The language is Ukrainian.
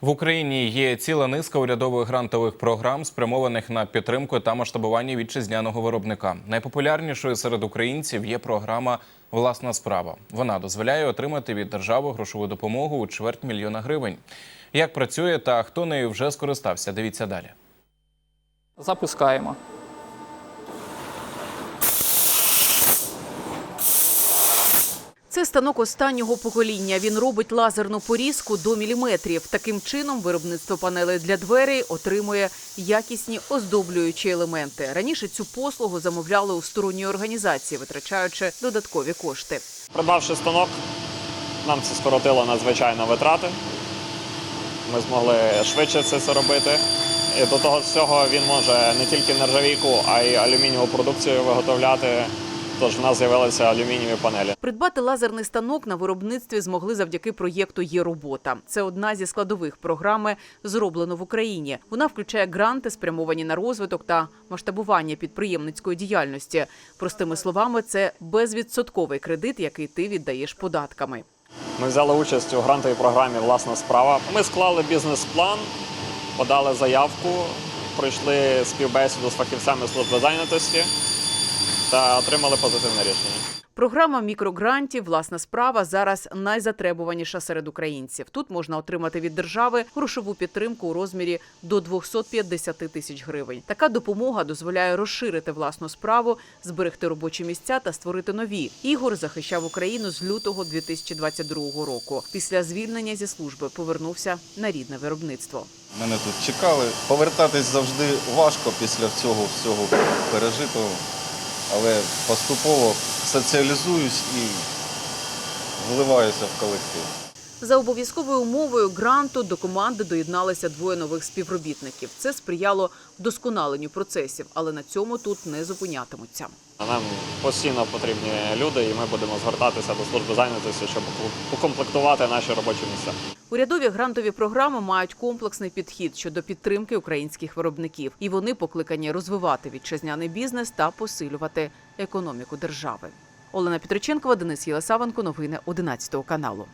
В Україні є ціла низка урядових грантових програм, спрямованих на підтримку та масштабування вітчизняного виробника. Найпопулярнішою серед українців є програма Власна справа. Вона дозволяє отримати від держави грошову допомогу у чверть мільйона гривень. Як працює та хто нею вже скористався? Дивіться далі. Запускаємо. Це станок останнього покоління. Він робить лазерну порізку до міліметрів. Таким чином, виробництво панелей для дверей отримує якісні оздоблюючі елементи. Раніше цю послугу замовляли у сторонньої організації, витрачаючи додаткові кошти. Придбавши станок, нам це скоротило надзвичайно витрати. Ми змогли швидше це все робити. І до того всього він може не тільки нержавійку, а й алюмінієву продукцію виготовляти. Тож в нас з'явилися алюмінієві панелі. Придбати лазерний станок на виробництві змогли завдяки проєкту Є робота. Це одна зі складових програми зроблено в Україні. Вона включає гранти, спрямовані на розвиток та масштабування підприємницької діяльності. Простими словами, це безвідсотковий кредит, який ти віддаєш податками. Ми взяли участь у грантовій програмі Власна справа. Ми склали бізнес-план, подали заявку, пройшли співбесіду з фахівцями служби зайнятості та отримали позитивне рішення. Програма мікрогрантів Власна справа зараз найзатребуваніша серед українців. Тут можна отримати від держави грошову підтримку у розмірі до 250 тисяч гривень. Така допомога дозволяє розширити власну справу, зберегти робочі місця та створити нові. Ігор захищав Україну з лютого 2022 року. Після звільнення зі служби повернувся на рідне виробництво. Мене тут чекали. Повертатись завжди важко після цього всього пережитого, але поступово соціалізуюсь і вливаюся в колектив. За обов'язковою умовою гранту до команди доєдналися двоє нових співробітників. Це сприяло вдосконаленню процесів, але на цьому тут не зупинятимуться. Нам постійно потрібні люди, і ми будемо звертатися до служби зайнятості, щоб укомплектувати наші робочі місця. Урядові грантові програми мають комплексний підхід щодо підтримки українських виробників, і вони покликані розвивати вітчизняний бізнес та посилювати економіку держави. Олена Петриченкова, Денис Єлисавенко. Новини 11 каналу.